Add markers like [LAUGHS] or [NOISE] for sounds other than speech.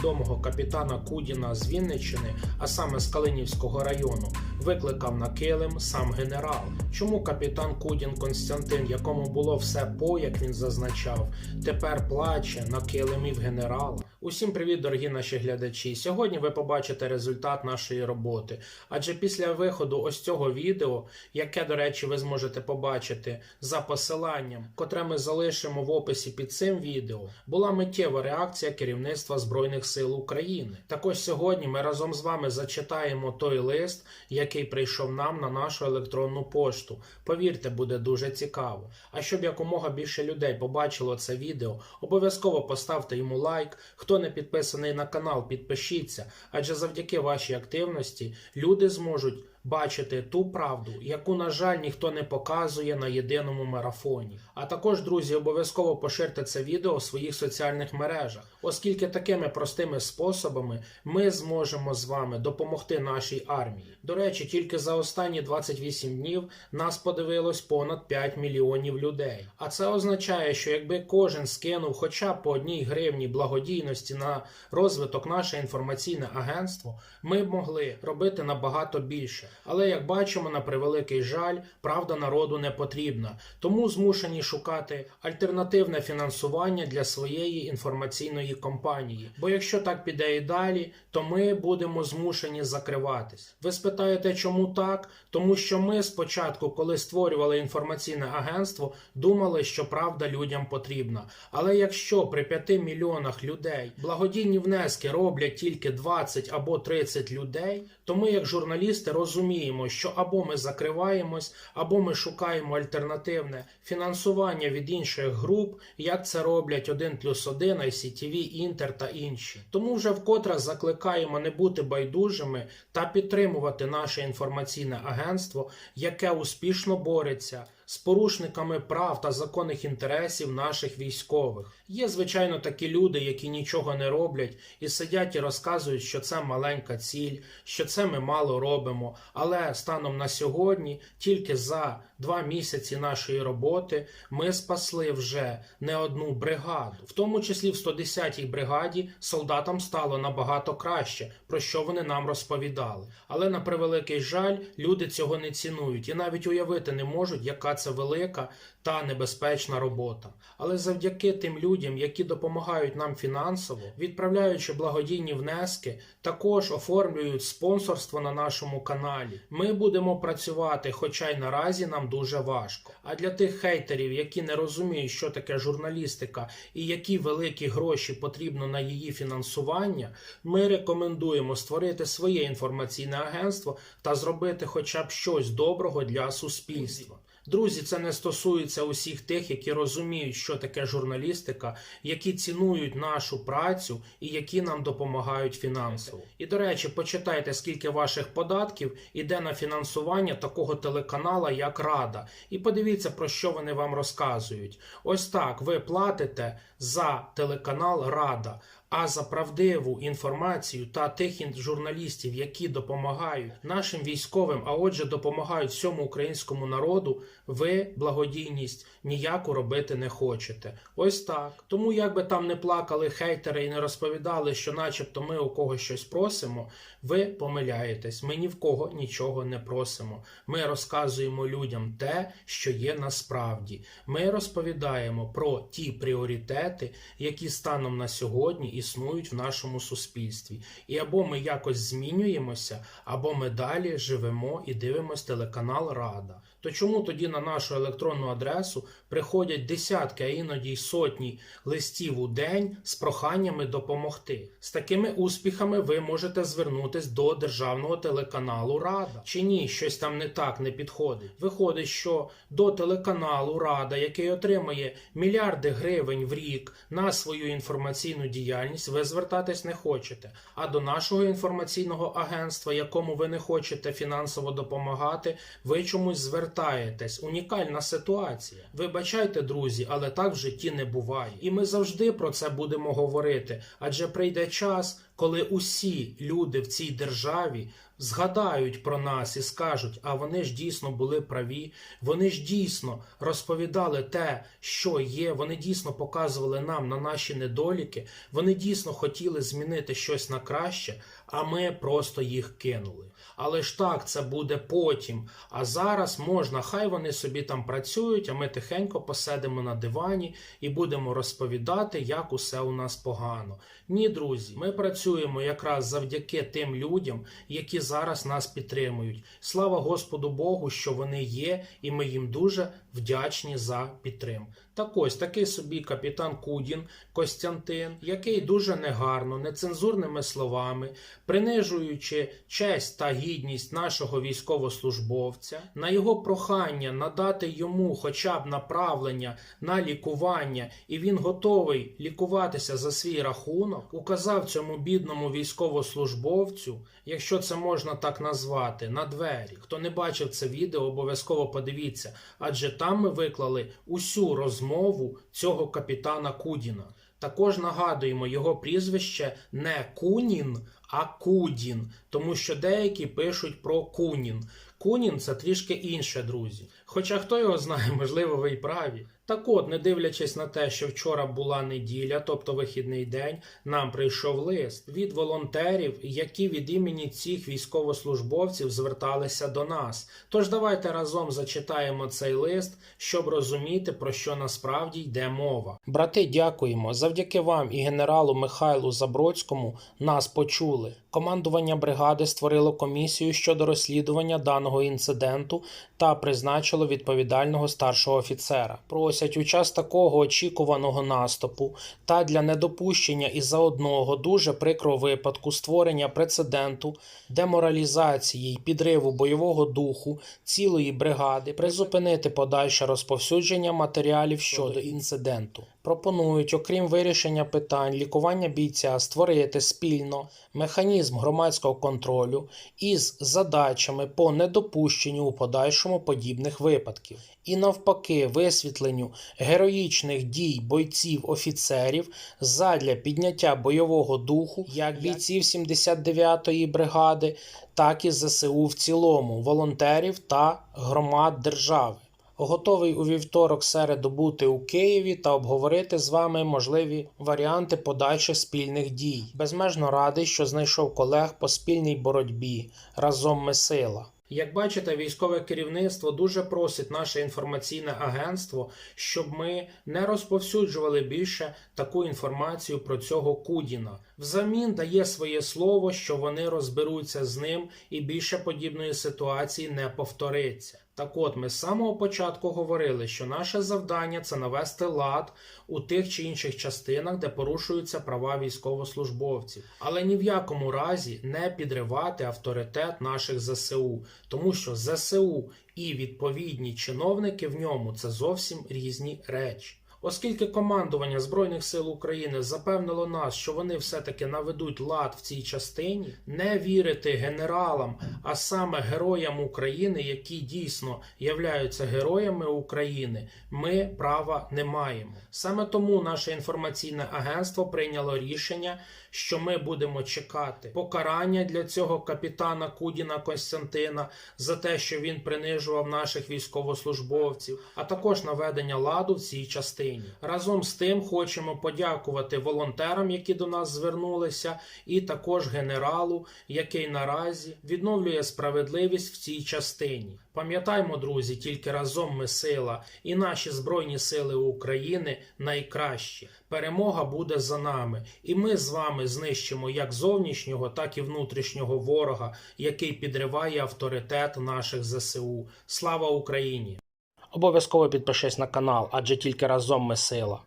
відомого капітана Кудіна з Вінниччини, а саме з Калинівського району, викликав на килим сам генерал. Чому капітан Кудін Константин, якому було все по, як він зазначав, тепер плаче на килимів генерала? Усім привіт, дорогі наші глядачі. Сьогодні ви побачите результат нашої роботи. Адже після виходу ось цього відео, яке, до речі, ви зможете побачити за посиланням, котре ми залишимо в описі під цим відео, була миттєва реакція керівництва Збройних сил України. Також сьогодні ми разом з вами зачитаємо той лист, який прийшов нам на нашу електронну пошту. Повірте, буде дуже цікаво. А щоб якомога більше людей побачило це відео, обов'язково поставте йому лайк. Хто не підписаний на канал, підпишіться, адже завдяки вашій активності люди зможуть бачити ту правду, яку, на жаль, ніхто не показує на єдиному марафоні. А також, друзі, обов'язково поширте це відео в своїх соціальних мережах, оскільки такими простими способами ми зможемо з вами допомогти нашій армії. До речі, тільки за останні 28 днів нас подивилось понад 5 мільйонів людей. А це означає, що якби кожен скинув хоча б по одній гривні благодійності на розвиток наше інформаційне агентство, ми б могли робити набагато більше. Але як бачимо, на превеликий жаль, правда народу не потрібна, тому змушені шукати альтернативне фінансування для своєї інформаційної кампанії. Бо якщо так піде і далі, то ми будемо змушені закриватись. Ви спитаєте, чому так? Тому що ми спочатку, коли створювали інформаційне агентство, думали, що правда людям потрібна. Але якщо при 5 мільйонах людей благодійні внески роблять тільки 20 або 30 людей, то ми, як журналісти, розуміємо, що або ми закриваємось, або ми шукаємо альтернативне фінансування від інших груп, як це роблять 1 плюс 1, ICTV, Інтер та інші. Тому вже вкотре закликаємо не бути байдужими та підтримувати наше інформаційне агентство, яке успішно бореться з порушниками прав та законних інтересів наших військових. Є, звичайно, такі люди, які нічого не роблять і сидять і розказують, що це маленька ціль, що це ми мало робимо. Але станом на сьогодні, тільки за два місяці нашої роботи, ми спасли вже не одну бригаду, в тому числі в 110-й бригаді солдатам стало набагато краще, про що вони нам розповідали. Але на превеликий жаль, люди цього не цінують і навіть уявити не можуть, яка це велика та небезпечна робота. Але завдяки тим людям, які допомагають нам фінансово, відправляючи благодійні внески, також оформлюють спонсорство на нашому каналі. Ми будемо працювати, хоча й наразі нам дуже важко. А для тих хейтерів, які не розуміють, що таке журналістика і які великі гроші потрібно на її фінансування, ми рекомендуємо створити своє інформаційне агентство та зробити хоча б щось доброго для суспільства. Друзі, це не стосується усіх тих, які розуміють, що таке журналістика, які цінують нашу працю і які нам допомагають фінансово. І до речі, почитайте, скільки ваших податків іде на фінансування такого телеканала, як Рада, і подивіться, про що вони вам розказують. Ось так ви платите за телеканал Рада. А за правдиву інформацію та тих журналістів, які допомагають нашим військовим, а отже, допомагають всьому українському народу, ви благодійність ніяку робити не хочете. Ось так. Тому, як би там не плакали хейтери і не розповідали, що, начебто, ми у когось щось просимо, ви помиляєтесь. Ми ні в кого нічого не просимо. Ми розказуємо людям те, що є насправді. Ми розповідаємо про ті пріоритети, які станом на сьогодні існують в нашому суспільстві. І або ми якось змінюємося, або ми далі живемо і дивимось телеканал Рада. То чому тоді на нашу електронну адресу приходять десятки, а іноді й сотні листів у день з проханнями допомогти? З такими успіхами ви можете звернутись до державного телеканалу Рада. Чи ні, щось там не так не підходить. Виходить, що до телеканалу Рада, який отримує мільярди гривень в рік на свою інформаційну діяльність, ви звертатись не хочете. А до нашого інформаційного агентства, якому ви не хочете фінансово допомагати, ви чомусь звертаєтесь. Унікальна ситуація. Вибачайте, друзі, але так в житті не буває. І ми завжди про це будемо говорити, адже прийде час. коли усі люди в цій державі згадають про нас і скажуть, а вони ж дійсно були праві, вони ж дійсно розповідали те, що є, вони дійсно показували нам на наші недоліки, вони дійсно хотіли змінити щось на краще, а ми просто їх кинули. Але ж так, це буде потім. А зараз можна, хай вони собі там працюють, а ми тихенько посидимо на дивані і будемо розповідати, як усе у нас погано. Ні, друзі, ми працюємо якраз завдяки тим людям, які зараз нас підтримують. Слава Господу Богу, що вони є, і ми їм дуже вдячні за підтримку. Так ось такий собі капітан Кудін Костянтин, який дуже негарно, нецензурними словами, принижуючи честь та гідність нашого військовослужбовця, на його прохання надати йому хоча б направлення на лікування, і він готовий лікуватися за свій рахунок, указав цьому бідному військовослужбовцю, якщо це можна так назвати, на двері. Хто не бачив це відео, обов'язково подивіться, адже там ми виклали усю розмову цього капітана Кудіна. Також нагадуємо, його прізвище не Кунін, а Кудін, тому що деякі пишуть про Кунін. Кунін це трішки інше, друзі. Хоча хто його знає, [LAUGHS] можливо, ви й праві. Так от, не дивлячись на те, що вчора була неділя, тобто вихідний день, нам прийшов лист від волонтерів, які від імені цих військовослужбовців зверталися до нас. Тож давайте разом зачитаємо цей лист, щоб розуміти, про що насправді йде мова. Брати, дякуємо. Завдяки вам і генералу Михайлу Забродському нас почули. Командування бригади створило комісію щодо розслідування даного інциденту та призначило відповідального старшого офіцера. Просять у час такого очікуваного наступу та для недопущення і за одного дуже прикрого випадку створення прецеденту, деморалізації й підриву бойового духу цілої бригади призупинити подальше розповсюдження матеріалів щодо інциденту. Пропонують, окрім вирішення питань лікування бійця, створити спільно механізм громадського контролю із задачами по недопущенню у подальшому подібних випадків, і навпаки, висвітленню героїчних дій бойців-офіцерів задля підняття бойового духу як бійців 79-ї бригади, так і ЗСУ в цілому, волонтерів та громад держави. Готовий у вівторок середу бути у Києві та обговорити з вами можливі варіанти подальших спільних дій. Безмежно радий, що знайшов колег по спільній боротьбі. Разом ми сила. Як бачите, військове керівництво дуже просить наше інформаційне агентство, щоб ми не розповсюджували більше таку інформацію про цього Кудіна. Взамін дає своє слово, що вони розберуться з ним і більше подібної ситуації не повториться. Так от, ми з самого початку говорили, що наше завдання це навести лад у тих чи інших частинах, де порушуються права військовослужбовців, але ні в якому разі не підривати авторитет наших ЗСУ, тому що ЗСУ і відповідні чиновники в ньому це зовсім різні речі. Оскільки командування Збройних сил України запевнило нас, що вони все-таки наведуть лад в цій частині, не вірити генералам, а саме героям України, які дійсно являються героями України, ми права не маємо. Саме тому наше інформаційне агентство прийняло рішення, що ми будемо чекати покарання для цього капітана Кудіна Костянтина за те, що він принижував наших військовослужбовців, а також наведення ладу в цій частині. Разом з тим хочемо подякувати волонтерам, які до нас звернулися, і також генералу, який наразі відновлює справедливість в цій частині. Пам'ятаймо, друзі, тільки разом ми сила, і наші збройні сили України найкращі. Перемога буде за нами, і ми з вами знищимо як зовнішнього, так і внутрішнього ворога, який підриває авторитет наших ЗСУ. Слава Україні! Обов'язково підпишись на канал, адже тільки разом ми сила.